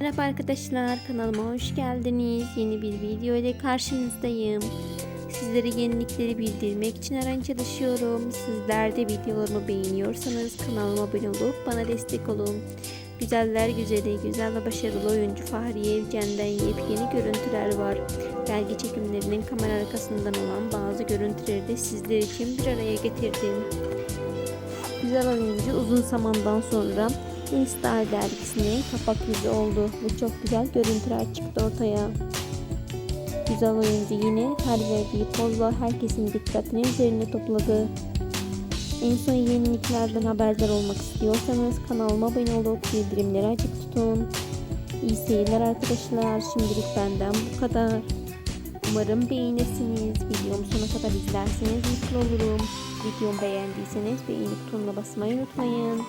Merhaba arkadaşlar kanalıma hoş geldiniz. Yeni bir video ile karşınızdayım. Sizlere yenilikleri bildirmek için her an çalışıyorum. Sizler de videolarımı beğeniyorsanız kanalıma abone olup bana destek olun. Güzeller güzeli, güzel ve başarılı oyuncu Fahriye Evcen'den yepyeni görüntüler var. Belge çekimlerinin kamera arkasından olan bazı görüntüleri de sizler için bir araya getirdim. Güzel oyuncu uzun zamandan sonra Instar dergisine kapak yüzü oldu ve çok güzel görüntüler çıktı ortaya. Güzel oyuncu yine her verdiği pozla herkesin dikkatini üzerine topladı. En son yeniliklerden haberdar olmak istiyorsanız kanalıma abone olup bildirimleri açık tutun. İyi seyirler arkadaşlar. Şimdilik benden bu kadar. Umarım beğenirsiniz. Videomu sona kadar izlerseniz mutlu olurum. Videomu beğendiyseniz beğeni butonuna basmayı unutmayın.